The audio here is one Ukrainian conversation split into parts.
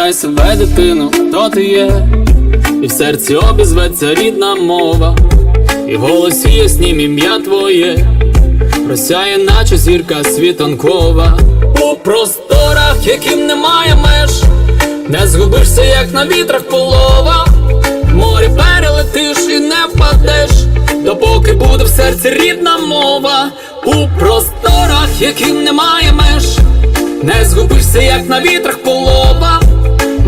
Спитай себе, дитину, хто ти є, і в серці обізветься рідна мова, і в голосі яснім ім'я твоє, просяє, наче зірка світанкова, у просторах, яким немає меж, не згубишся, як на вітрах полова, в морі перелетиш і не впадеш, допоки буде в серці рідна мова, у просторах, яким немає меж. Не згубишся, як на вітрах полова,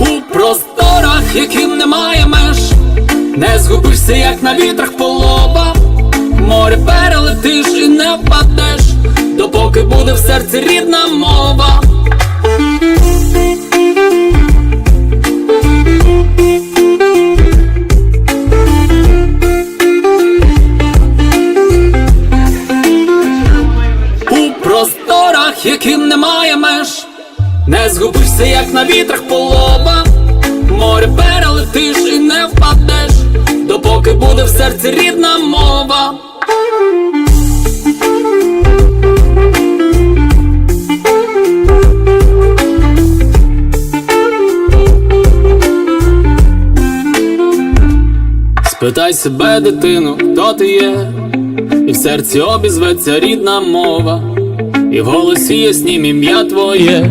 у просторах, яким немає меж, не згубишся, як на вітрах полова, море перелетиш і не впадеш, допоки буде в серці рідна мова. У просторах, яким немає меж, не згубишся, як на вітрах полова, море перелетиш і не впадеш, допоки буде в серці рідна мова. Спитай себе, дитину, хто ти є, і в серці обізветься рідна мова, і в голосі яснім ім'я твоє,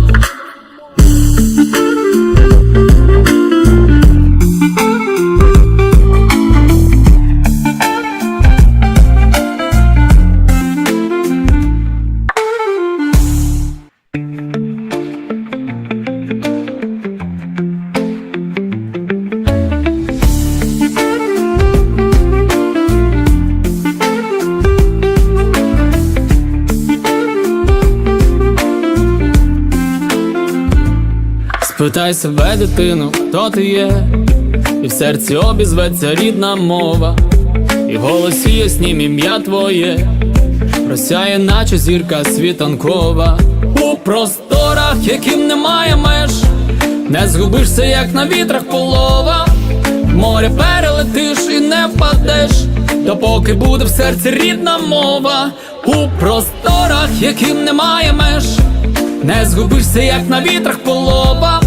Спитай себе, дитину, хто ти є, і в серці обізветься рідна мова, і в голосі яснім ім'я твоє, просяє, наче зірка світанкова, у просторах, яким немає меж, не згубишся, як на вітрах полова, море перелетиш і не впадеш, допоки буде в серці рідна мова, у просторах, яким немає меж. Не згубишся, як на вітрах полова,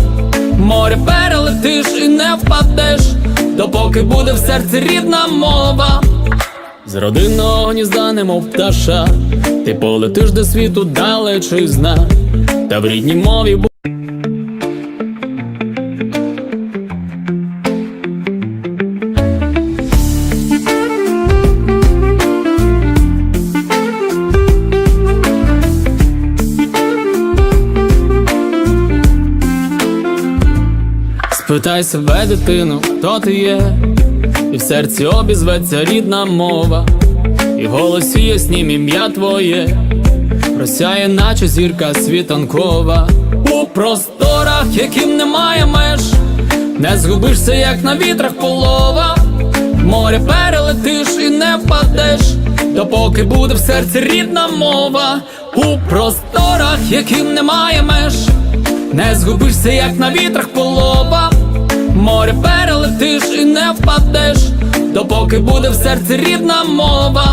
море перелетиш і не впадеш, допоки буде в серці рідна мова. З родинного гнізда, немов пташа, ти полетиш до світу далечизна, та в рідній мові бу- Спитай себе, дитину, хто ти є, і в серці обізветься рідна мова, і в голосі яснім ім'я твоє, просяє, наче зірка світанкова, у просторах, яким немає меж, не згубишся, як на вітрах полова, море перелетиш і не впадеш, допоки буде в серці рідна мова, у просторах, яким немає меж. Не згубишся, як на вітрах полова, море перелетиш і не впадеш, допоки буде в серці рідна мова.